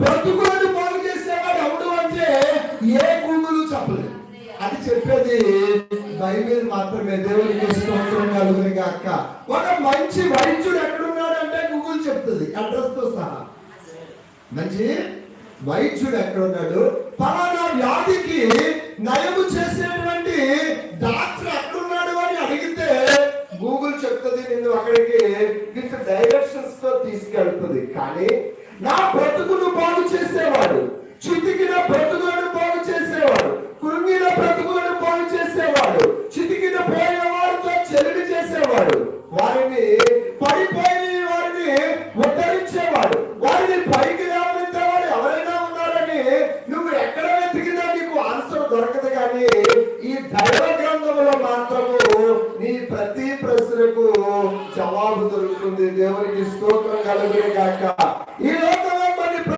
బ్రతుకులను బాగు చేసేవాడు ఎవడు అంటే ఏ గూగుల్ చెప్పలేదు. అది చెప్పేది బైబిల్ మాత్రమే. దేవుడికి స్తోత్రం కలుగుని గాక ఒక మంచి వైద్యుడు ఎక్కడున్నాడంటే గూగుల్ చెప్తుంది. అడ్రస్తో సహా. మంచి వైద్యుడు ఎక్కడున్నాడు? పలానా వ్యాధికి నయము చేసేటువంటి డాక్టర్ ఎక్కడున్నాడు అని అడిగితే గూగుల్ చెప్తుంది నిన్ను అక్కడికి. విత్ డైరెక్షన్స్తో తీసుకెళ్తుంది. కానీ నా బ్రతుకును బాగు చేసేవాడు. చితికిన బ్రతుకులను బాగు చేసేవాడు. కృంగిన బ్రతుకులను బాగు చేసేవాడు. చితికిన పోయిన వారితో చెలిడి చేసేవాడు. వారిని పడిపోయిన వారిని ఉద్ధరించేవాడు. వారిని పైకి లేవనెత్తేవాడు ఎవరైనా ఉన్నారని నువ్వు ఎక్కడ వెతికినా నీకు ఆన్సర్ దొరకదు కానీ ఈ దైవ నీ ప్రతి ప్రశ్నకు జవాబు దొరుకుతుంది. దేవునికి స్తోత్రం కలిగే కాక ఈరోజు